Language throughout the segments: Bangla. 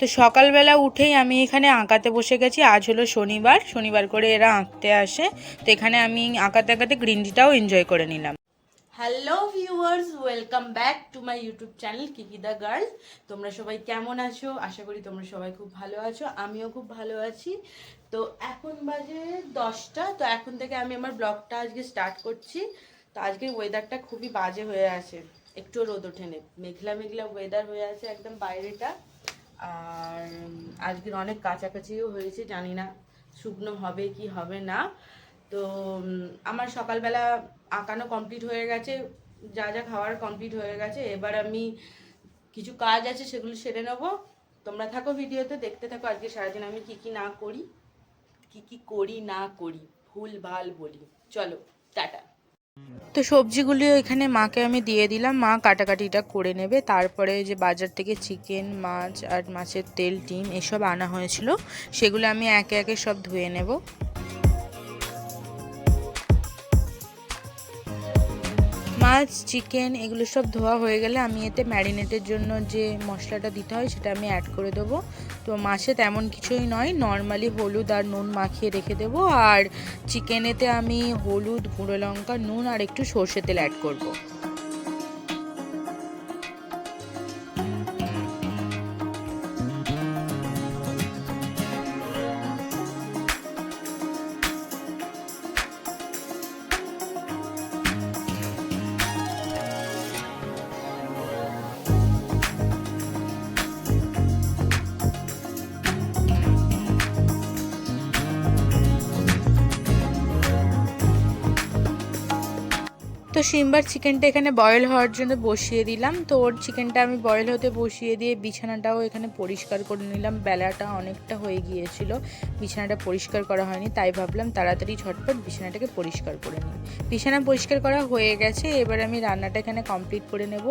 তো সকালবেলা উঠেই আমি এখানে আঁকাতে বসে গেছি। আজ হলো শনিবার শনিবার করে এরা আঁকতে আসে। তো এখানে আমি আঁকাতে আঁকাতে গ্রিন টিটাও এনজয় করে নিলাম। Hello viewers welcome back to my YouTube channel Kiki the girl তোমরা সবাই কেমন আছো? আশা করি তোমরা সবাই খুব ভালো আছো, আমিও খুব ভালো আছি। তো এখন বাজে দশটা, তো এখন থেকে আমি আমার ব্লগটা আজকে স্টার্ট করছি। তো আজকের ওয়েদারটা খুবই বাজে হয়ে আছে। একটু রোদ ওঠেনি। মেঘলা মেঘলা ওয়েদার হয়ে আছে একদম বাইরেটা। আর আজকের অনেক কাছাকাছিও হয়েছে, জানি না শুকনো হবে কি হবে না। তো আমার সকালবেলা আঁকানো কমপ্লিট হয়ে গেছে, যা যা খাওয়ার কমপ্লিট হয়ে গেছে, এবার আমি কিছু কাজ আছে সেগুলো সেরে নেব। তোমরা থাকো ভিডিওতে, দেখতে থাকো আজকে সারাদিন আমি কি কি না করি, কি কি করি না করি, ভুল ভালো বলি। চলো, টাটা। তো সবজিগুলি এখানে মাকে আমি দিয়ে দিলাম। মা কাটাকাটিটা করে নেবে। তারপরে যে বাজার থেকে চিকেন, মাছ আর মাছের তেল, ডিম এসব আনা হয়েছিল। সেগুলো আমি একে একে সব ধুয়ে নেব। মাছ চিকেন এগুলো সব ধোয়া হয়ে গেলে আমি এতে ম্যারিনেটের জন্য যে মশলাটা দিতে হয় সেটা আমি অ্যাড করে দেবো তো মাছে তেমন কিছুই নয় নর্মালি হলুদ আর নুন মাখিয়ে রেখে দেবো আর চিকেনেতে আমি হলুদ, গুঁড়ো লঙ্কা, নুন আর একটু সর্ষে তেল অ্যাড করব। তো সিম্বার চিকেনটা এখানে বয়েল হওয়ার জন্য বসিয়ে দিলাম। তো ওর চিকেনটা আমি বয়েল হতে বসিয়ে দিয়ে বিছানাটাও এখানে পরিষ্কার করে নিলাম। বেলাটা অনেকটা হয়ে গিয়েছিল, বিছানাটা পরিষ্কার করা হয়নি, তাই ভাবলাম তাড়াতাড়ি ঝটপট বিছানাটাকে পরিষ্কার করে নিই। বিছানা পরিষ্কার করা হয়ে গেছে, এবার আমি রান্নাটা এখানে কমপ্লিট করে নেব।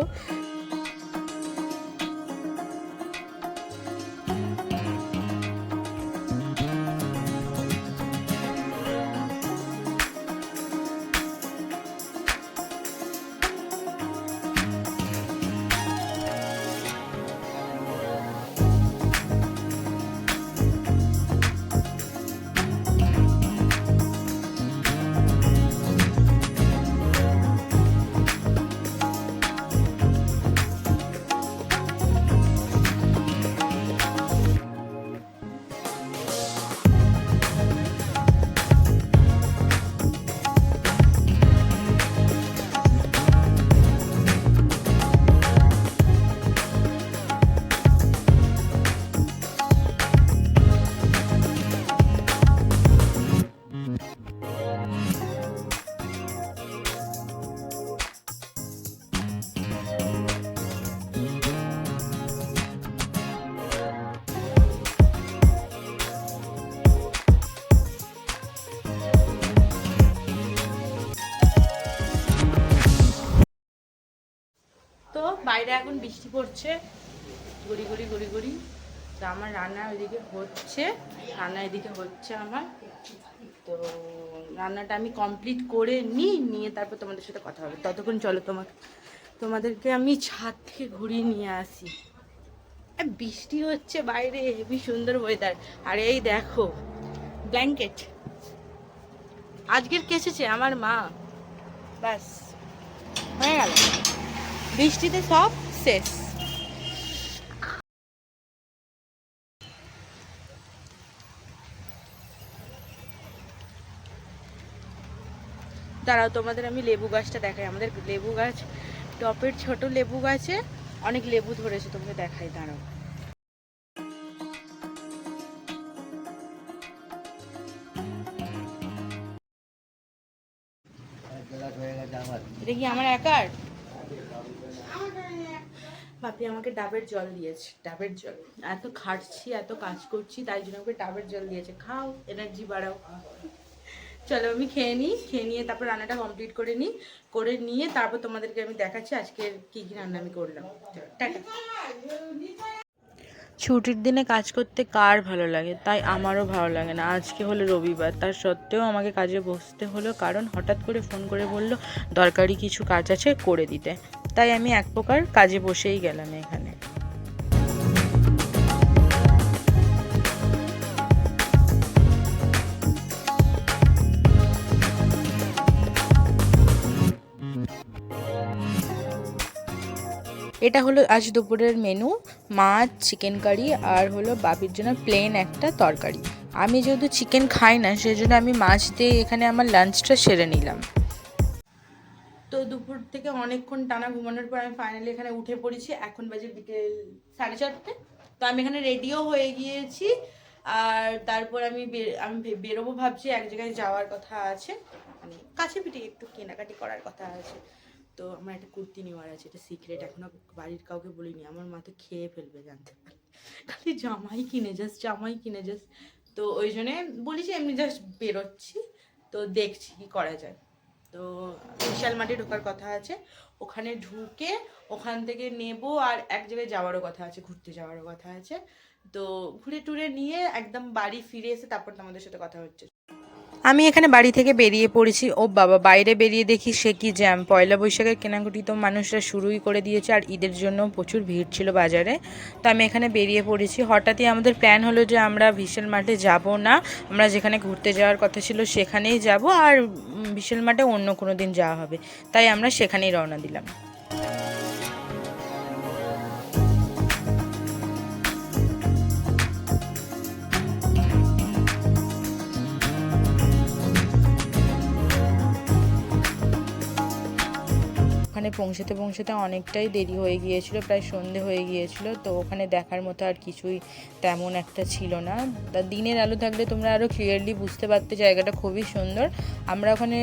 বাইরে এখন বৃষ্টি পড়ছে। গুড়ি গুড়ি গুড়ি গুড়ি। তো আমার রান্না ওইদিকে হচ্ছে, রান্না এদিকে হচ্ছে আমার। তো রান্নাটা আমি কমপ্লিট করে নিই, নিয়ে তারপর তোমাদের সাথে কথা হবে। ততক্ষণ চলো তোমাকে, তোমাদেরকে আমি ছাদ থেকে ঘুরিয়ে নিয়ে আসি। বৃষ্টি হচ্ছে বাইরে, হেবি সুন্দর ওয়েদার আর এই দেখো ব্ল্যাঙ্কেট আজকের কেসেছে আমার মা। ব্যাস, হয়ে গেল। বৃষ্টিতে সব শেষ। দাঁড়াও, তোমাদের আমি লেবু গাছটা দেখাই। আমাদের লেবু গাছ, টপের ছোট লেবু গাছে অনেক লেবু ধরেছে, তোমাকে দেখাই, দাঁড়াও। এটা কি আমার একার? বাপি আমাকে ডাবের জল দিয়েছে, ডাবের জল। এত খাটছি, এত কাজ করছি, তাই জন্য আমাকে ডাবের জল দিয়েছে। খাও এনার্জি বাড়াও। চলো আমি খেয়ে নিই, খেয়ে নিয়ে তারপর রান্নাটা কমপ্লিট করে নিই, করে নিয়ে তারপর তোমাদেরকে আমি দেখাচ্ছি আজকে কি কি রান্না আমি করলাম। ছুটির দিনে কাজ করতে কার ভালো লাগে? তাই আমারও ভালো লাগে না। আজকে হলো রবিবার, তার সত্ত্বেও আমাকে কাজে বসতে হলো, কারণ হঠাৎ করে ফোন করে বলল, দরকারি কিছু কাজ আছে, করে দিতে। তাই আমি এক প্রকার কাজে বসেই গেলাম এখানে। এটা হলো আজ দুপুরের মেনু মাছ চিকেন কারি আর হলো বাপির জন্য প্লেন একটা তরকারি। আমি যেহেতু চিকেন খাই না সেই জন্য আমি মাছ দিয়ে এখানে আমার লাঞ্চটা সেরে নিলাম। তো দুপুর থেকে অনেকক্ষণ টানা ঘুমানোর পর আমি ফাইনালি এখানে উঠে পড়েছি। এখন বাজে বিকেল সাড়ে চারটে। তো আমি এখানে রেডিও হয়ে গিয়েছি। আর তারপর আমি আমি বেরোবো ভাবছি, এক জায়গায় যাওয়ার কথা আছে। মানে কাছে পিঠে একটু কেনাকাটি করার কথা আছে। তো আমার একটা কুর্তি নেওয়ার আছে, এটা সিক্রেট এখনও বাড়ির কাউকে বলিনি। আমার মা তো খেয়ে ফেলবে, জানতে পারলে। খালি জামাই কিনে যাস জামাই কিনে যাস তো ওই জন্যে বলি যে এমনি জাস্ট বেরোচ্ছি। তো দেখছি কি করা যায়। তো বিশাল মাটি ঢোকার কথা আছে। ওখানে ঢুকে ওখান থেকে নেব আর এক জায়গায় যাওয়ারও কথা আছে, ঘুরতে যাওয়ারও কথা আছে। তো ঘুরে টুরে নিয়ে একদম বাড়ি ফিরে এসে তারপর তোমাদের সাথে কথা হচ্ছে। আমি এখানে বাড়ি থেকে বেরিয়ে পড়েছি। ও বাবা, বাইরে বেরিয়ে দেখি সে কি জ্যাম পয়লা বৈশাখের কেনাকুটি তো মানুষরা শুরুই করে দিয়েছে আর ঈদের জন্য প্রচুর ভিড় ছিল বাজারে। তো আমি এখানে বেরিয়ে পড়েছি। হঠাৎই আমাদের প্ল্যান হলো যে আমরা বিশাল মাঠে যাব না। আমরা যেখানে ঘুরতে যাওয়ার কথা ছিল সেখানেই যাব আর বিশাল মাঠে অন্য কোনো দিন যাওয়া হবে। তাই আমরা সেখানেই রওনা দিলাম। ওখানে পৌঁছতে পৌঁছতে অনেকটাই দেরি হয়ে গিয়েছিল, প্রায় সন্ধে হয়ে গিয়েছিল, তো ওখানে দেখার মতো আর কিছুই তেমন একটা ছিল না। তা দিনের আলো থাকলে তোমরা আরও ক্লিয়ারলি বুঝতে পারতে জায়গাটা খুবই সুন্দর। আমরা ওখানে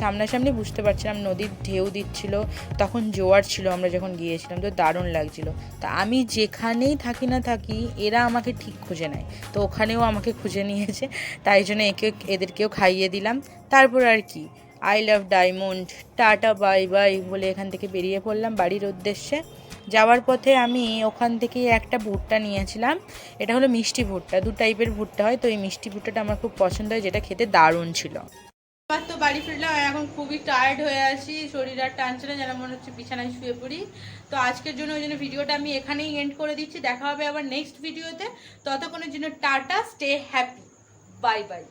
সামনাসামনি বুঝতে পারছিলাম, নদীর ঢেউ দিচ্ছিল, তখন জোয়ার ছিল আমরা যখন গিয়েছিলাম, তো দারুণ লাগছিল। তা আমি যেখানেই থাকি না থাকি, এরা আমাকে ঠিক খুঁজে নেয়, তো ওখানেও আমাকে খুঁজে নিয়েছে, তাই জন্য একে এদেরকেও খাইয়ে দিলাম। তারপর আর কি I love diamond, tata, bye bye বলে এখান থেকে বেরিয়ে পড়লাম বাড়ির উদ্দেশ্যে। যাওয়ার পথে আমি ওখান থেকে একটা ভুট্টা নিয়েছিলাম। এটা হলো মিষ্টি ভুট্টা, দু টাইপের ভুট্টা হয়, তো এই মিষ্টি ভুট্টাটা আমার খুব পছন্দ হয়, যেটা খেতে দারুণ ছিল। এবার তো বাড়ি ফিরলাম এখন খুবই টায়ার্ড হয়ে আছি, শরীর আর টানছে না, যেন মনে হচ্ছে বিছানায় শুয়ে পড়ি। তো আজকের জন্য ওই জন্য ভিডিওটা আমি এখানেই এন্ড করে দিচ্ছি, দেখা হবে আবার নেক্সট ভিডিওতে ততক্ষণের জন্য tata stay happy bye bye